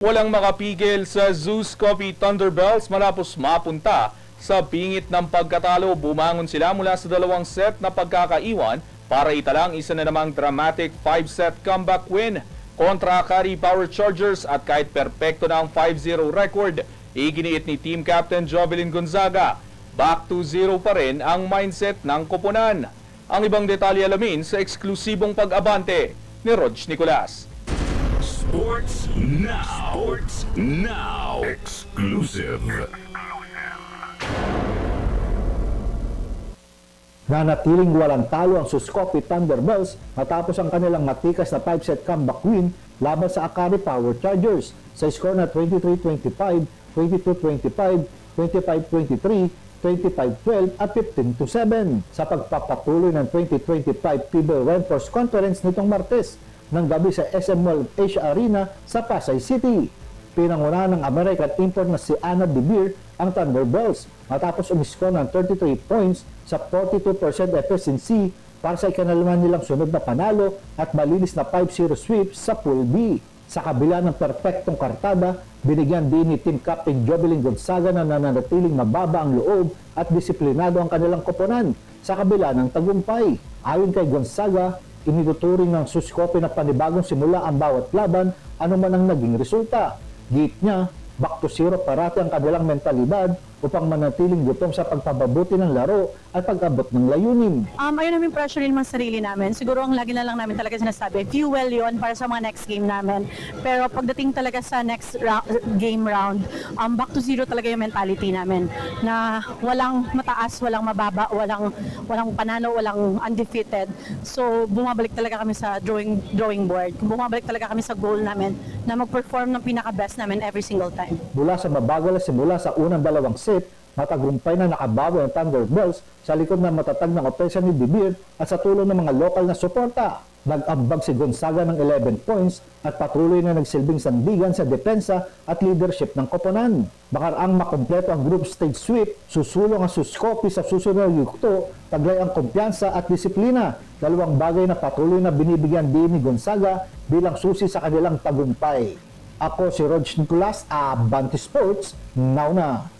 Walang makapigil sa Zeus Coffee Thunderbells malapos mapunta sa pingit ng pagkatalo. Bumangon sila mula sa dalawang set na pagkakaiwan para italang isa na namang dramatic 5-set comeback win kontra Kari Power Chargers at kahit perpekto na ang 5-0 record, iginiit ni Team Captain Jovelyn Gonzaga. Back to zero pa rin ang mindset ng koponan. Ang ibang detalye alamin sa eksklusibong pag-abante ni Rog Nicolas. Sports now. Sports now. Exclusive. Nanatiling walang talo ang Suscopi Thunderbirds matapos ang kanilang matikas na 5-set comeback win laban sa Akari Power Chargers sa score na 23-25, 22-25, 25-23, 25-12 at 15-7 sa pagpapatuloy ng 2025 FIBA Reinforce Conference nitong Martes ng gabi sa SM Mall Asia Arena sa Pasay City. Pinanguna ng American import na si Anna De Beer ang Thunderbirds matapos umiskor ng 33 points sa 42% efficiency para sa ikanalaman nilang sunod na panalo at malinis na 5-0 sweep sa Pool B. Sa kabila ng perpektong kartada, binigyan din ni Team Captain Jovelyn Gonzaga na nananatiling mababa ang loob at disiplinado ang kanilang koponan sa kabila ng tagumpay. Ayon kay Gonzaga, ininuturing ng Suskope na panibagong simula ang bawat laban anuman ang naging resulta. Git niya, back to zero parati ang kanilang mentalidad upang manatiling gutom sa pagpapabuti ng laro at pag-abot ng layunin. Um, ayaw namin pressure rin mga sarili namin. Siguro ang lagi na lang namin talaga sinasabi, fuel yon para sa mga next game namin. Pero pagdating talaga sa next rou- game round, um, back to zero talaga yung mentality namin. Na walang mataas, walang mababa, walang, walang panalo, walang undefeated. So bumabalik talaga kami sa drawing, drawing board. Bumabalik talaga kami sa goal namin na mag-perform ng pinaka-best namin every single time. Mula sa mabagal simula sa unang dalawang set, matagumpay na nakabago ang Thunderbirds sa likod ng matatag ng opensa ni Beer at sa tulong ng mga lokal na suporta. Nag-ambag si Gonzaga ng 11 points at patuloy na nagsilbing sandigan sa depensa at leadership ng koponan. Bakaraang makumpleto ang group stage sweep, susulong ang Suskopi sa susunod na yukto, taglay ang kumpiyansa at disiplina, dalawang bagay na patuloy na binibigyan din ni Gonzaga bilang susi sa kanilang tagumpay. Ako si Rog Nicolas, Abante Sports, now na.